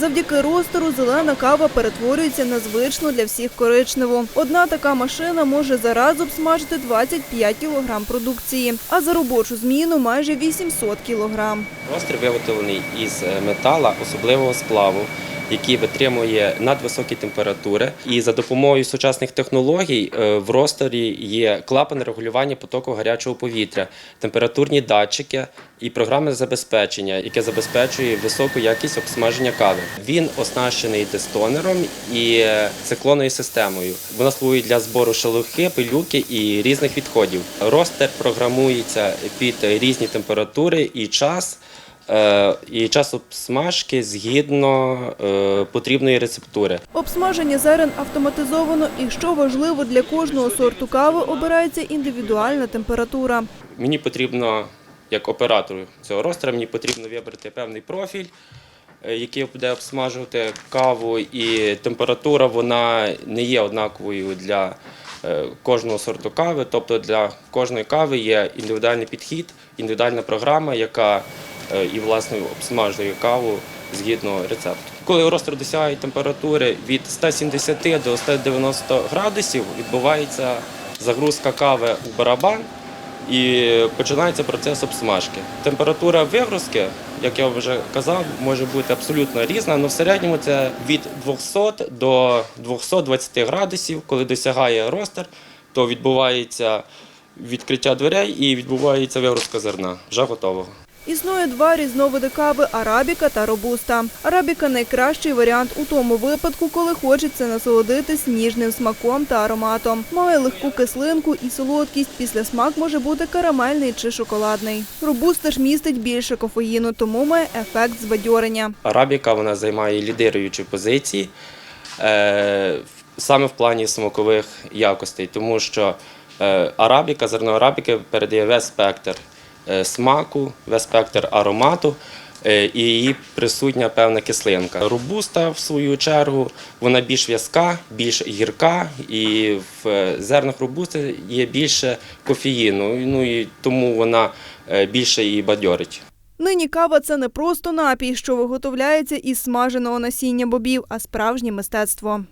Завдяки ростору зелена кава перетворюється на звичну для всіх коричневу. Одна така машина може зараз обсмажити 25 кілограм продукції, а за робочу зміну майже 800 кілограм. Ростер виготовлений із метала особливого сплаву, який витримує надвисокі температури. І за допомогою сучасних технологій е, в ростері є клапан регулювання потоку гарячого повітря, температурні датчики і програми забезпечення, яке забезпечує високу якість обсмаження кави. Він оснащений дистонером і е, циклонною системою. Вона слугує для збору шелухи, пилюки і різних відходів. Ростер програмується під різні температури і час. Е, і час обсмажки згідно е, потрібної рецептури. Обсмаження зерен автоматизовано і, що важливо, для кожного сорту кави обирається індивідуальна температура. Мені потрібно, як оператору цього ростера, мені потрібно вибрати певний профіль, е, який буде обсмажувати каву, і температура вона не є однаковою для кожного сорту кави. Тобто для кожної кави є індивідуальний підхід, індивідуальна програма, яка і власне обсмажує каву згідно рецепту. Коли ростер досягає температури від 170 до 190 градусів, відбувається загрузка кави у барабан і починається процес обсмажки. Температура вигрузки, як я вже казав, може бути абсолютно різна, але в середньому це від 200 до 220 градусів. Коли досягає ростер, то відбувається відкриття дверей і відбувається вигрузка зерна вже готового. Існує два різновиди кави – арабіка та робуста. Арабіка – найкращий варіант у тому випадку, коли хочеться насолодитись ніжним смаком та ароматом. Має легку кислинку і солодкість, після смак може бути карамельний чи шоколадний. Робуста ж містить більше кофеїну, тому має ефект збадьорення. Арабіка вона займає лідируючі позиції е, саме в плані смакових якостей, тому що е, арабіка, зерно арабіки передає весь спектр смаку, весь спектр аромату. е, І її присутня певна кислинка. Робуста, в свою чергу, вона більш в'язка, більш гірка, і в е, зернах робусти є більше кофеїну, ну і тому вона е, більше її бадьорить. Нині кава – це не просто напій, що виготовляється із смаженого насіння бобів, а справжнє мистецтво.